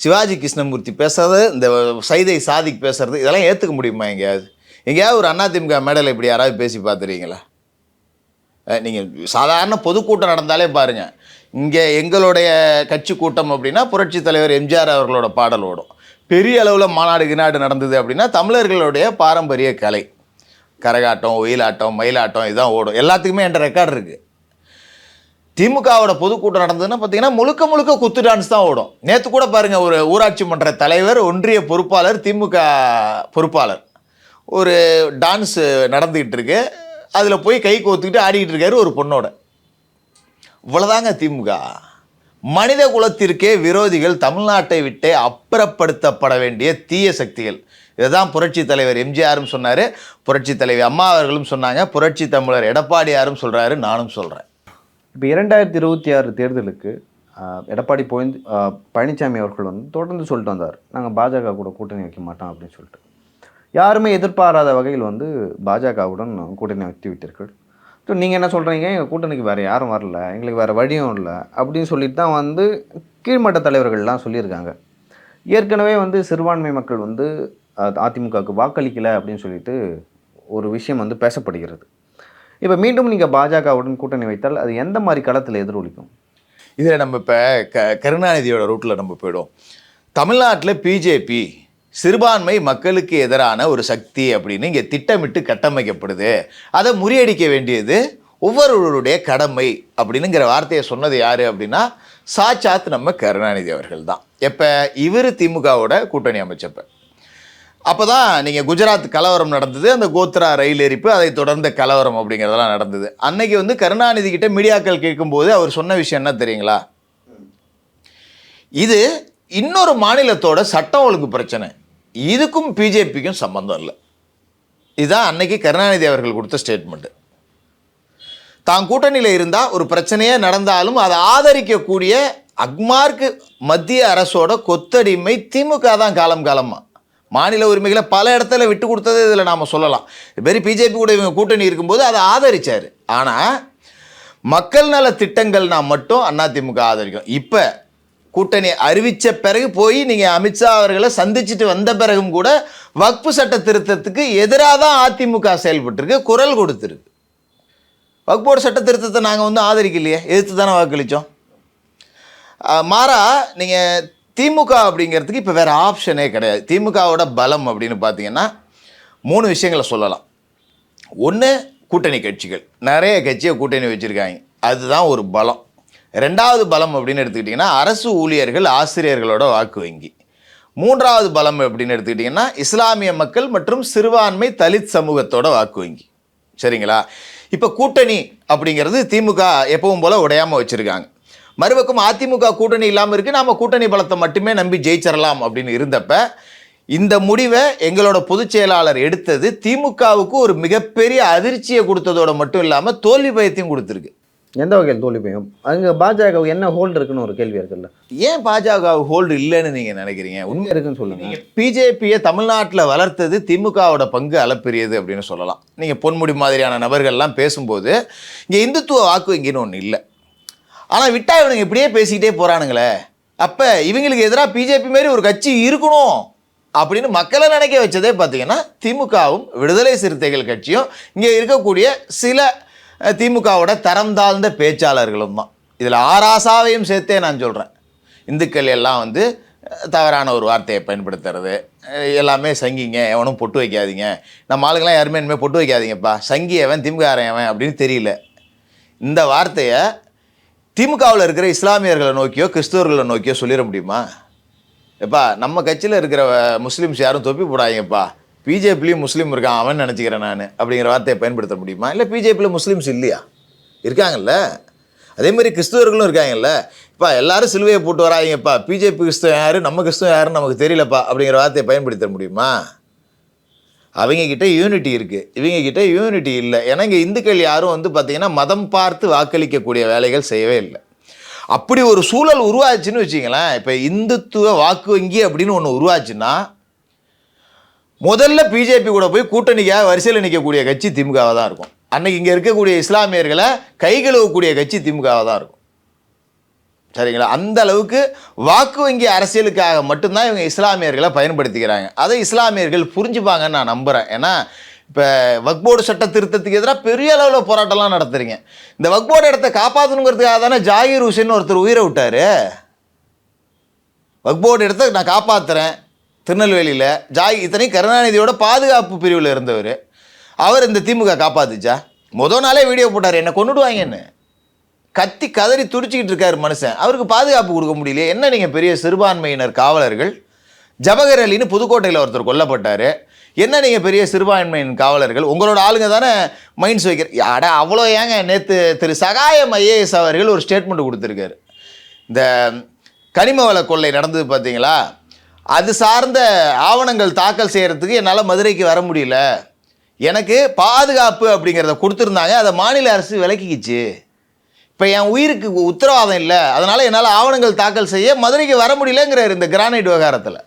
சிவாஜி கிருஷ்ணமூர்த்தி பேசுறது இந்த சைதை சாதிக் பேசுறது இதெல்லாம் ஏற்றுக்க முடியுமா எங்கேயாவது? எங்கேயாவது ஒரு அதிமுக மேடையில் இப்படி யாராவது பேசி பார்த்துறீங்களா நீங்கள் சாதாரண பொதுக்கூட்டம் நடந்தாலே பாருங்கள் இங்கே எங்களுடைய கட்சி கூட்டம் அப்படின்னா புரட்சி தலைவர் எம்ஜிஆர் அவர்களோட பாடல் ஓடும். பெரிய அளவில் மாநாடு கிநாடு நடந்தது அப்படின்னா தமிழர்களுடைய பாரம்பரிய கலை. கரகாட்டம் ஒயிலாட்டம் மயிலாட்டம் இதுதான் ஓடும். எல்லாத்துக்குமே என்ற ரெக்கார்டு இருக்குது திமுகவோட பொதுக்கூட்டம் நடந்ததுன்னா பார்த்தீங்கன்னா முழுக்க முழுக்க குத்து டான்ஸ் தான் ஓடும். நேற்று கூட பாருங்கள் ஒரு ஊராட்சி மன்ற தலைவர் ஒன்றிய பொறுப்பாளர் திமுக பொறுப்பாளர். ஒரு டான்ஸு நடந்துக்கிட்டு இருக்கு. அதில் போய் கை கோத்துக்கிட்டு ஆடிக்கிட்டு இருக்காரு ஒரு பொண்ணோட. இவ்வளோதாங்க திமுக. மனித குலத்திற்கே விரோதிகள் தமிழ்நாட்டை விட்டே அப்புறப்படுத்தப்பட வேண்டிய தீய சக்திகள். இதுதான் புரட்சி தலைவர் எம்ஜிஆரும் சொன்னார் புரட்சி தலைவி அம்மா அவர்களும் சொன்னாங்க புரட்சி தமிழர் எடப்பாடியாரும் சொல்கிறாரு நானும் சொல்கிறேன் இப்போ இரண்டாயிரத்தி இருபத்தி ஆறு தேர்தலுக்கு எடப்பாடி போய் பழனிசாமி அவர்கள் வந்து தொடர்ந்து சொல்லிட்டு வந்தார். நாங்கள் பாஜக கூட கூட்டணி வைக்க மாட்டோம் அப்படின்னு சொல்லிட்டு. யாருமே எதிர்பாராத வகையில் வந்து பாஜகவுடன் கூட்டணி வைத்து விட்டீர்கள். ஸோ நீங்கள் என்ன சொல்கிறீங்க எங்கள் கூட்டணிக்கு வேறு யாரும் வரல. எங்களுக்கு வேறு வழியும் இல்லை. அப்படின்னு சொல்லிட்டு தான் வந்து கீழ்மட்ட தலைவர்கள்லாம் சொல்லியிருக்காங்க. ஏற்கனவே வந்து சிறுபான்மை மக்கள் வந்து அதிமுகவுக்கு வாக்களிக்கலை அப்படின்னு சொல்லிட்டு ஒரு விஷயம் வந்து பேசப்படுகிறது. இப்போ மீண்டும் நீங்கள் பாஜகவுடன் கூட்டணி வைத்தால் அது எந்த மாதிரி களத்தில் எதிரொலிக்கும்? இதில் நம்ம இப்போ க கருணாநிதியோட ரூட்டில் நம்ம போயிடும் தமிழ்நாட்டில் பிஜேபி சிறுபான்மை மக்களுக்கு எதிரான ஒரு சக்தி அப்படின்னு இங்கே திட்டமிட்டு கட்டமைக்கப்படுது. அதை முறியடிக்க வேண்டியது ஒவ்வொருவருடைய கடமை அப்படின்னுங்கிற வார்த்தையை சொன்னது யார் அப்படின்னா சாட்சாத் நம்ம கருணாநிதி அவர்கள் தான் எப்போ? இவர் திமுகவோட கூட்டணி அமைச்சப்ப. அப்போ தான் நீங்கள் குஜராத் கலவரம் நடந்தது அந்த கோத்ரா ரயில் எரிப்பு அதை தொடர்ந்த கலவரம் அப்படிங்கிறதெல்லாம் நடந்தது. அன்னைக்கு வந்து கருணாநிதி கிட்ட மீடியாக்கள் கேட்கும்போது அவர் சொன்ன விஷயம் என்ன தெரியுங்களா? இது இன்னொரு மாநிலத்தோட சட்டம் ஒழுங்கு பிரச்சனை. இதுக்கும் பிஜேபிக்கும் சம்பந்தம் இல்லை. இதுதான் அன்னைக்கு கருணாநிதி அவர்கள் கொடுத்த ஸ்டேட்மெண்ட்டு தான் கூட்டணியில் இருந்தால் ஒரு பிரச்சனையே நடந்தாலும் அதை ஆதரிக்கக்கூடிய அக்மார்க்கு மத்திய அரசோட கொத்தடிமை திமுக தான் காலம் காலமாக மாநில உரிமைகளை பல இடத்துல விட்டு கொடுத்தது இதில் நாம் சொல்லலாம். இதுமாரி பிஜேபி கூட இவங்க கூட்டணி இருக்கும்போது அதை ஆதரிச்சார். ஆனால் மக்கள் நல திட்டங்கள்னா மட்டும் அதிமுக ஆதரிக்கும். இப்போ கூட்டணி அறிவித்த பிறகு போய் நீங்கள் அமித்ஷா அவர்களை சந்திச்சுட்டு வந்த பிறகும் கூட வக்ஃபு சட்ட திருத்தத்துக்கு எதிராக தான் அதிமுக செயல்பட்டுருக்கு குரல் கொடுத்துருக்கு. வக்போர்டு சட்ட திருத்தத்தை நாங்கள் வந்து ஆதரிக்கலையே எதிர்த்து தானே வாக்களித்தோம் மாறா நீங்கள் திமுக அப்படிங்கிறதுக்கு இப்போ வேறு ஆப்ஷனே கிடையாது. திமுகவோட பலம் அப்படின்னு பார்த்தீங்கன்னா மூணு விஷயங்களை சொல்லலாம். ஒன்று கூட்டணி கட்சிகள். நிறைய கட்சியை கூட்டணி வச்சுருக்காங்க. அதுதான் ஒரு பலம். ரெண்டாவது பலம் அப்படின்னு எடுத்துக்கிட்டிங்கன்னா அரசு ஊழியர்கள் ஆசிரியர்களோட வாக்கு வங்கி. மூன்றாவது பலம் அப்படின்னு எடுத்துக்கிட்டிங்கன்னா இஸ்லாமிய மக்கள் மற்றும் சிறுபான்மை தலித் சமூகத்தோட வாக்கு வங்கி. சரிங்களா? இப்போ கூட்டணி அப்படிங்கிறது திமுக எப்பவும் போல் உடையாமல் வச்சுருக்காங்க. மறுபக்கம் அதிமுக கூட்டணி இல்லாமல் இருக்குது நாம் கூட்டணி பலத்தை மட்டுமே நம்பி ஜெயிச்சிடலாம் அப்படின்னு இருந்தப்ப இந்த முடிவை எங்களோட பொதுச் செயலாளர் எடுத்தது திமுகவுக்கு ஒரு மிகப்பெரிய அதிர்ச்சியை கொடுத்ததோட மட்டும் இல்லாமல் தோல்வி பயத்தையும் கொடுத்துருக்கு. எந்த வகையில் தோல்வி பெய்யும்? அங்கே பாஜக என்ன ஹோல்டு இருக்குன்னு ஒரு கேள்வி இருக்குல்ல. ஏன் பாஜக ஹோல்டு இல்லைன்னு நீங்கள் நினைக்கிறீங்க? உண்மை இருக்குன்னு சொல்லுங்க. பிஜேபியை தமிழ்நாட்டில் வளர்த்தது திமுகவோட பங்கு அளப்பெரியது அப்படின்னு சொல்லலாம். நீங்கள் பொன்முடி மாதிரியான நபர்கள்லாம் பேசும்போது இங்கே இந்துத்துவ வாக்கு வங்கின்னு ஒன்று இல்லை. ஆனால் விட்டா இவனுங்க இப்படியே பேசிக்கிட்டே போகிறானுங்களே அப்போ இவங்களுக்கு எதிராக பிஜேபி மாரி ஒரு கட்சி இருக்கணும் அப்படின்னு மக்களை நினைக்க வச்சதே பார்த்தீங்கன்னா திமுகவும் விடுதலை சிறுத்தைகள் கட்சியும் இங்கே இருக்கக்கூடிய சில திமுகவோட தரம் தாழ்ந்த பேச்சாளர்களும் தான். இதில் ஆராசாவையும் சேர்த்தே நான் சொல்கிறேன் இந்துக்கள் எல்லாம் வந்து தவறான ஒரு வார்த்தையை பயன்படுத்துறது எல்லாமே சங்கிங்க எவனும் பொட்டு வைக்காதீங்க. நம்ம ஆளுங்களாம் யாருமே இனிமேல் பொட்டு வைக்காதீங்கப்பா. சங்கி எவன் திமுககாரன் எவன் அப்படின்னு தெரியல. இந்த வார்த்தையை திமுகவில் இருக்கிற இஸ்லாமியர்களை நோக்கியோ கிறிஸ்தவர்களை நோக்கியோ சொல்லிட முடியுமா? எப்பா நம்ம கட்சியில் இருக்கிற முஸ்லீம்ஸ் யாரும் தொப்பி போடாதீங்கப்பா. பிஜேபிலையும் முஸ்லீம் இருக்கான் அவன் நினச்சிக்கிறேன் நான் அப்படிங்கிற வார்த்தையை பயன்படுத்த முடியுமா? இல்லை பிஜேபியில் முஸ்லீம்ஸ் இல்லையா? இருக்காங்கல்ல. அதேமாதிரி கிறிஸ்துவர்களும் இருக்காங்கல்ல. இப்போ எல்லாரும் சிலுவையை போட்டு வராதீங்கப்பா. பிஜேபி கிறிஸ்தவன் யார்? நம்ம கிறிஸ்தவன் யாருன்னு நமக்கு தெரியலப்பா அப்படிங்கிற வார்த்தையை பயன்படுத்த முடியுமா? அவங்கக்கிட்ட யூனிட்டி இருக்குது இவங்கக்கிட்ட யூனிட்டி இல்லை. ஏன்னா இங்கே இந்துக்கள் யாரும் வந்து பார்த்திங்கன்னா மதம் பார்த்து வாக்களிக்கக்கூடிய வேலைகள் செய்யவே இல்லை. அப்படி ஒரு சூழல் உருவாச்சுன்னு வச்சிங்களேன் இப்போ இந்துத்துவ வாக்கு வங்கி அப்படின்னு ஒன்று உருவாச்சுன்னா முதல்ல பிஜேபி கூட போய் கூட்டணிக்காக வரிசையில் நிற்கக்கூடிய கட்சி திமுகவாக தான் இருக்கும். அன்னைக்கு இங்கே இருக்கக்கூடிய இஸ்லாமியர்களை கை கழுவக்கூடிய கட்சி திமுகவாக தான் இருக்கும். சரிங்களா? அந்த அளவுக்கு வாக்கு வங்கி அரசியலுக்காக மட்டும்தான் இவங்க இஸ்லாமியர்களை பயன்படுத்திக்கிறாங்க. அதை இஸ்லாமியர்கள் புரிஞ்சுப்பாங்கன்னு நான் நம்புகிறேன் ஏன்னா இப்போ வக்போர்டு சட்ட திருத்தத்துக்கு எதிராக பெரிய அளவில் போராட்டம்லாம் நடத்துறீங்க. இந்த வக்போர்டு இடத்த காப்பாற்றணுங்கிறதுக்காக தானே ஜாகிர் ஹுசேன் ஒருத்தர் உயிரை விட்டார். வக்போர்டு இடத்த நான் காப்பாற்றுறேன் திருநெல்வேலியில் ஜாய் இத்தனை கருணாநிதியோட பாதுகாப்பு பிரிவில் இருந்தவர். அவர் இந்த திமுக காப்பாத்துச்சா? மொதல் நாளே வீடியோ போட்டார். என்னை கொண்டுடுவாங்கன்னு கத்தி கதறி துடிச்சிக்கிட்டு இருக்காரு மனுஷன். அவருக்கு பாதுகாப்பு கொடுக்க முடியல என்ன நீங்கள் பெரிய சிறுபான்மையினர் காவலர்கள்? ஜபகர் அலின்னு புதுக்கோட்டையில் ஒருத்தர் கொல்லப்பட்டார். என்ன நீங்கள் பெரிய சிறுபான்மையின் காவலர்கள்? உங்களோட ஆளுங்க தானே மைண்ட்ஸ் வைக்கிற அட அவ்வளோ ஏங்க நேற்று திரு சகாயம் ஐஏஎஸ் அவர்கள் ஒரு ஸ்டேட்மெண்ட் கொடுத்துருக்காரு. இந்த கனிம வள கொள்ளை நடந்தது பார்த்தீங்களா? அது சார்ந்த ஆவணங்கள் தாக்கல் செய்கிறதுக்கு என்னால் மதுரைக்கு வர முடியல. எனக்கு பாதுகாப்பு அப்படிங்கிறத கொடுத்துருந்தாங்க. அதை மாநில அரசு விலக்கிக்கிச்சு. இப்போ என் உயிருக்கு உத்தரவாதம் இல்லை. அதனால் என்னால் ஆவணங்கள் தாக்கல் செய்ய மதுரைக்கு வர முடியலங்கிறார் இந்த கிரானைட் விவகாரத்தில்.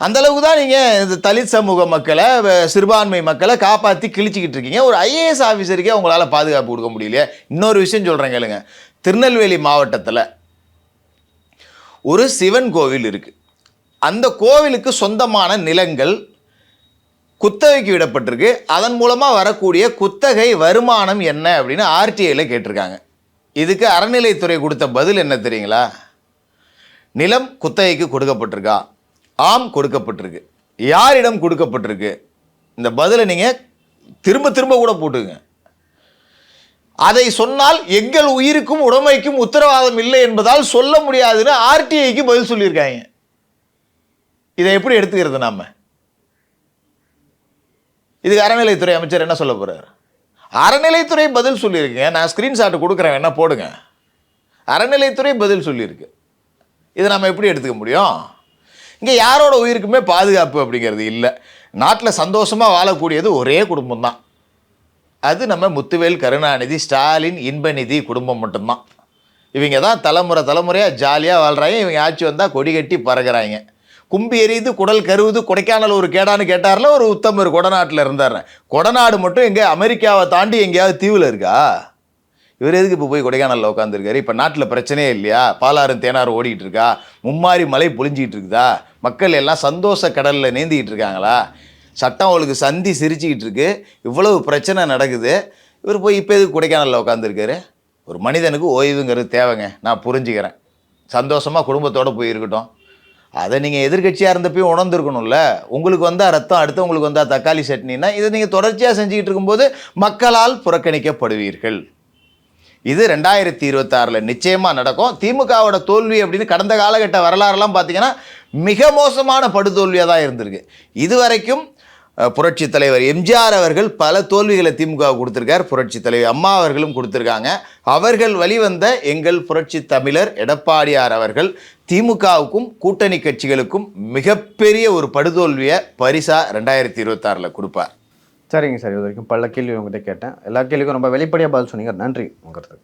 அந்தளவுக்கு தான் நீங்கள் இந்த தலித் சமூக மக்களை வ- சிறுபான்மை மக்களை காப்பாற்றி கிழிச்சிக்கிட்டு இருக்கீங்க. ஒரு ஐஏஎஸ் ஆஃபீஸருக்கே உங்களால் பாதுகாப்பு கொடுக்க முடியலையே. இன்னொரு விஷயம் சொல்கிறேன் கேளுங்க. திருநெல்வேலி மாவட்டத்தில் ஒரு சிவன் கோவில் இருக்குது அந்த கோவிலுக்கு சொந்தமான நிலங்கள் குத்தகைக்கு விடப்பட்டிருக்கு. அதன் மூலமாக வரக்கூடிய குத்தகை வருமானம் என்ன அப்படின்னு ஆர்டிஐயில் கேட்டிருக்காங்க. இதுக்கு அறநிலைத்துறை கொடுத்த பதில் என்ன தெரியுங்களா? நிலம் குத்தகைக்கு கொடுக்கப்பட்டிருக்கா? ஆம் கொடுக்கப்பட்டிருக்கு. யாரிடம் கொடுக்கப்பட்டிருக்கு? இந்த பதிலை நீங்கள் திரும்ப திரும்ப கூட போட்டுங்க அதை சொன்னால் எங்கள் உயிருக்கும் உடமைக்கும் உத்தரவாதம் இல்லை என்பதால் சொல்ல முடியாதுன்னு ஆர்டிஐக்கு பதில் சொல்லியிருக்காங்க. இதை எப்படி எடுத்துக்கிறது நாம? இதுக்கு அறநிலைத்துறை அமைச்சர் என்ன சொல்ல போகிறார் அறநிலைத்துறை பதில் சொல்லியிருக்கேன் நான் ஸ்க்ரீன்ஷாட் கொடுக்குறேன். வேணா போடுங்க. அறநிலைத்துறை பதில் சொல்லியிருக்கு. இதை நம்ம எப்படி எடுத்துக்க முடியும்? இங்கே யாரோட உயிருக்குமே பாதுகாப்பு அப்படிங்கிறது இல்லை. நாட்டில் சந்தோஷமாக வாழக்கூடியது ஒரே குடும்பம் தான் அது நம்ம முத்துவேல் கருணாநிதி ஸ்டாலின் இன்பநிதி குடும்பம் மட்டும்தான். இவங்க தான் தலைமுறை தலைமுறையாக ஜாலியாக வாழ்கிறாங்க இவங்க ஆட்சி வந்தால் கொடி கட்டி பறகுறாங்க கும்பி எரியுது குடல் கருவுது கொடைக்கானல் ஒரு கேடான்னு கேட்டார்ல ஒரு உத்தமர் கொடநாட்டில் இருந்தார் கொடநாடு மட்டும் எங்கே அமெரிக்காவை தாண்டி எங்கேயாவது தீவில் இருக்கா? இவர் எதுக்கு இப்போ போய் கொடைக்கானலில் உட்காந்துருக்காரு இப்போ நாட்டில் பிரச்சனையே இல்லையா? பாலாறும் தேனாரும் ஓடிக்கிட்டு இருக்கா? மும்மாரி மலை பொழிஞ்சிக்கிட்டு இருக்குதா? மக்கள் எல்லாம் சந்தோஷ கடலில் நீந்திக்கிட்டு இருக்காங்களா? சட்டம் அவளுக்கு சந்தி சிரிச்சுக்கிட்டு இருக்கு இவ்வளவு பிரச்சனை நடக்குது. இவர் போய் இப்போ எதுக்கு கொடைக்கானலில் உட்காந்துருக்காரு ஒரு மனிதனுக்கு ஓய்வுங்கிறது தேவைங்க. நான் புரிஞ்சுக்கிறேன். சந்தோஷமாக குடும்பத்தோடு போயிருக்கட்டும். அதை நீங்கள் எதிர்க்கட்சியாக இருந்தப்பையும் உணர்ந்துருக்கணும்ல. உங்களுக்கு வந்தால் ரத்தம் அடுத்தவங்களுக்கு வந்தால் தக்காளி சட்னின்னா இதை நீங்கள் தொடர்ச்சியாக செஞ்சுக்கிட்டு இருக்கும்போது மக்களால் புறக்கணிக்கப்படுவீர்கள். இது ரெண்டாயிரத்தி இருபத்தாறில் நிச்சயமாக நடக்கும். திமுகவோட தோல்வி அப்படின்னு கடந்த காலகட்ட வரலாறுலாம் பார்த்தீங்கன்னா மிக மோசமான படுதோல்வியாக தான் இருந்திருக்கு. இது வரைக்கும் புரட்சி தலைவர் எம்ஜிஆர் அவர்கள் பல தோல்விகளை திமுக கொடுத்துருக்கார். புரட்சி தலைவர் அம்மா அவர்களும் கொடுத்துருக்காங்க. அவர்கள் வழிவந்த எங்கள் புரட்சி தமிழர் எடப்பாடியார் அவர்கள் திமுகவுக்கும் கூட்டணி கட்சிகளுக்கும் மிகப்பெரிய ஒரு படுதோல்வியை பரிசா ரெண்டாயிரத்தி இருபத்தாறில் கொடுப்பார். சரிங்க சார் இது வரைக்கும் பல கேள்வி உங்கள்கிட்ட கேட்டேன். எல்லா கேள்விக்கும் ரொம்ப வெளிப்படையாக பதில் சொன்னீங்க. நன்றி. உங்கிறதுக்கு